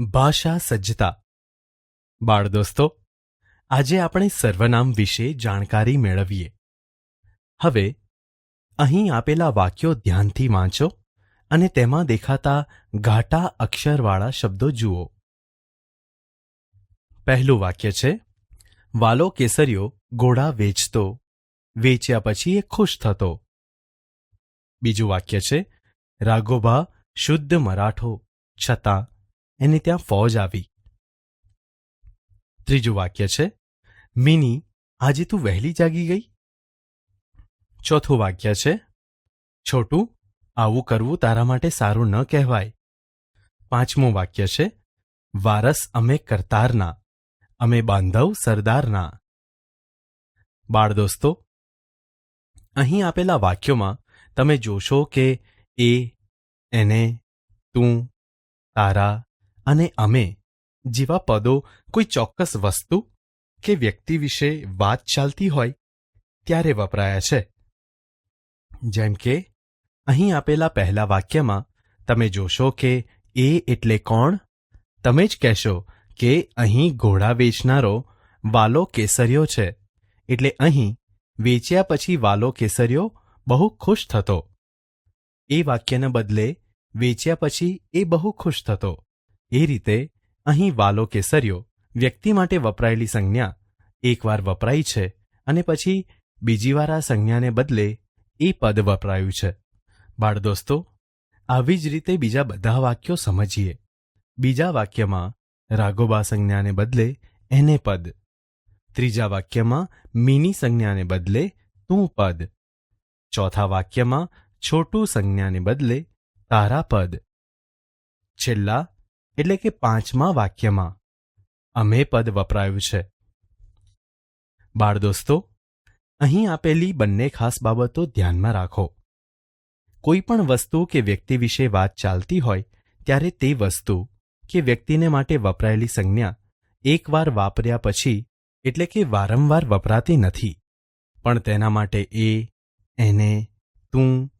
ભાષા સજ્જતા. બાળ દોસ્તો આજે આપણે સર્વનામ વિશે જાણકારી મેળવીએ. હવે, અહીં આપેલા વાક્યો ધ્યાનથી વાંચો અને તેમાં દેખાતા ઘાટા અક્ષરવાળા શબ્દો જુઓ. પહેલું વાક્ય છે, વાલો કેસરીયો ઘોડા વેચતો, વેચ્યા પછી એ ખુશ થતો. બીજું વાક્ય છે, રાઘોબા શુદ્ધ મરાઠો, છતાં એને ત્યાં ફૌજ આવી. ત્રીજું વાક્ય છે, મિની, આજે તું વહેલી જાગી ગઈ? ચોથું વાક્ય છે, છોટું, આવું કરવું તારા માટે સારું ન કહેવાય. પાંચમું વાક્ય છે, વારસ અમે કરતારના, અમે બાંધવ સરદારના. બાળ દોસ્તો, અહીં આપેલા વાક્યોમાં તમે જોશો કે એ, એને, તું, તારા અને અમે જેવા પદો કોઈ ચોક્કસ વસ્તુ કે વ્યક્તિ વિશે વાત ચાલતી હોય ત્યારે વપરાયા છે. જેમ કે, અહીં આપેલા પહેલા વાક્યમાં તમે જોશો કે એ એટલે કોણ? તમે જ કહેશો કે અહીં ઘોડા વેચનારો વાલો કેસરિયો છે. એટલે અહીં વેચ્યા પછી વાલો કેસરિયો બહુ ખુશ થતો. એ વાક્યને બદલે વેચ્યા પછી એ બહુ ખુશ થતો. એ રીતે અહીં વાલો કેસર્યો વ્યક્તિ માટે વપરાયેલી સંજ્ઞા એકવાર વપરાઈ છે અને પછી બીજી વાર આ સંજ્ઞાને બદલે એ પદ વપરાયું છે. બાળ દોસ્તો આવી જ રીતે બીજા બધા વાક્યો સમજીએ. બીજા વાક્યમાં રાઘોબા સંજ્ઞાને બદલે એને પદ. ત્રીજા વાક્યમાં મીની સંજ્ઞાને બદલે તું પદ. ચોથા વાક્યમાં છોટું સંજ્ઞાને બદલે તારા પદ. છેલ્લા એટલે કે પાંચમા વાક્યમાં. અમે પદ વપરાયું છે. બાળ દોસ્તો, અહીં આપેલી બંને ખાસ બાબતો ધ્યાનમાં રાખો. કોઈ પણ વસ્તુ કે વ્યક્તિ વિશે વાત ચાલતી હોય, ત્યારે તે વસ્તુ કે વ્યક્તિને માટે વપરાયેલી સંજ્ઞા એકવાર વાપર્યા પછી, એટલે કે વારંવાર વપરાતી નથી. પણ તેના માટે એ, એને, તું,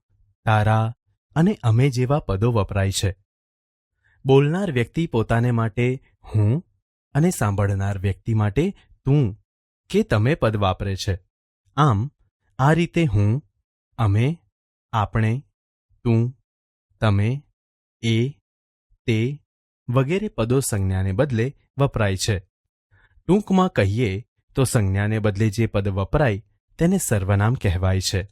તારા અને અમે જેવા પદો વપરાય છે. બોલનાર વ્યક્તિ પોતાને માટે હું અને સાંભળનાર વ્યક્તિ માટે તું કે તમે પદ વાપરે છે. આમ, આ રીતે હું, અમે, આપણે, તું, તમે, એ, તે વગેરે પદો સંજ્ઞાને બદલે વપરાય છે. ટૂંકમાં કહીએ તો સંજ્ઞાને બદલે જે પદ વપરાય તેને સર્વનામ કહેવાય છે.